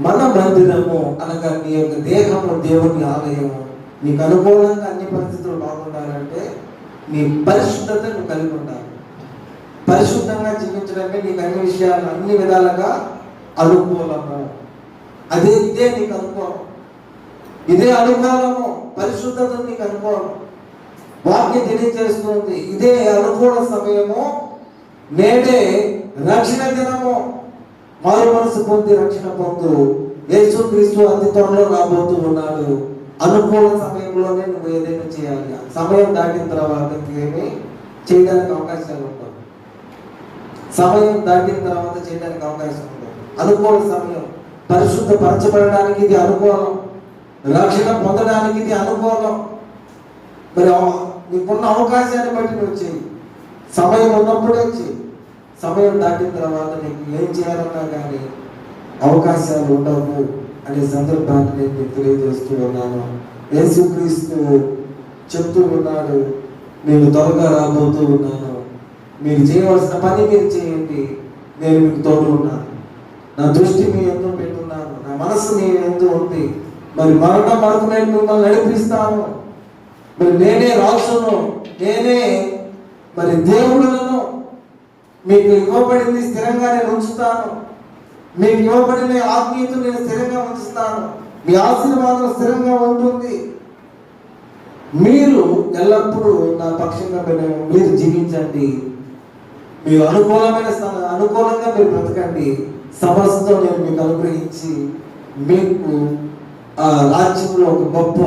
మన మందిరము అనగా నీ యొక్క దేహము దేవుని ఆలయము నీకు అనుకూలంగా అన్ని పరిస్థితులు బాగుండాలంటే నీ పరిశుద్ధత నువ్వు కలిగి ఉండాలి. పరిశుద్ధంగా జీవించడమే నీకు అన్ని విషయాలు అన్ని విధాలుగా అనుకూలము. అదే ఇదే నీకు అనుకూలం. ఇదే అనుకూలము పరిశుద్ధత నీకు అనుకూలం. వాక్యం తెలియజేస్తుంది ఇదే అనుకూల సమయము నేడే రక్షణ దినము. మారు మనసు పొంది రక్షణ పొందు. యేసు క్రీస్తు అతి త్వరలో రాబోతూ ఉన్నాడు. అనుకూల సమయంలోనే నువ్వు ఏదైనా చేయాలి. సమయం దాటిన తర్వాత ఏమి చేయడానికి అవకాశాలు ఉండవు. సమయం దాటిన తర్వాత చేయడానికి అవకాశం ఉండదు. అనుకూల సమయం. పరిశుద్ధ పరచబడడానికి ఇది అనుకూలం. రక్షణ పొందడానికి ఇది అనుకూలం. మరి నీకున్న అవకాశాన్ని బట్టి నువ్వు చేయి. సమయం ఉన్నప్పుడే చేయి. సమయం దాటిన తర్వాత నీకు ఏం చేయాలన్నా కానీ అవకాశాలు ఉండవు అనే సందర్భాన్ని నేను మీకు తెలియజేస్తూ ఉన్నాను. యేసుక్రీస్తు చెప్తూ ఉన్నాడు నేను త్వరగా రాబోతూ ఉన్నాను. మీరు చేయవలసిన పని మీరు చేయండి. నేను మీకు తోడు ఉన్నాను. నా దృష్టి మీ ఎందు పెట్టున్నాను. నా మనసు మీ ఎందు ఉంది. మరి మరణ వరకు నేను మిమ్మల్ని నడిపిస్తాను. మరి నేనే రాజును. నేనే మరి దేవుడు మీకు ఇవ్వబడింది స్థిరంగా నేను ఉంచుతాను. మీకు ఇవ్వబడిన ఆత్మీయత నేను స్థిరంగా ఉంచుతాను. మీ ఆశీర్వాదం స్థిరంగా ఉంటుంది. మీరు ఎల్లప్పుడూ నా పక్షంగా మీరు జీవించండి. మీరు అనుకూలమైన అనుకూలంగా మీరు బ్రతకండి. సమస్యతో నేను మీకు అనుగ్రహించి మీకు ఆ రాజ్యంలో ఒక గొప్ప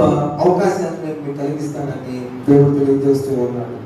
అవకాశాన్ని నేను మీకు కలిగిస్తానని దేవుడు తెలియజేస్తూ ఉన్నాడు.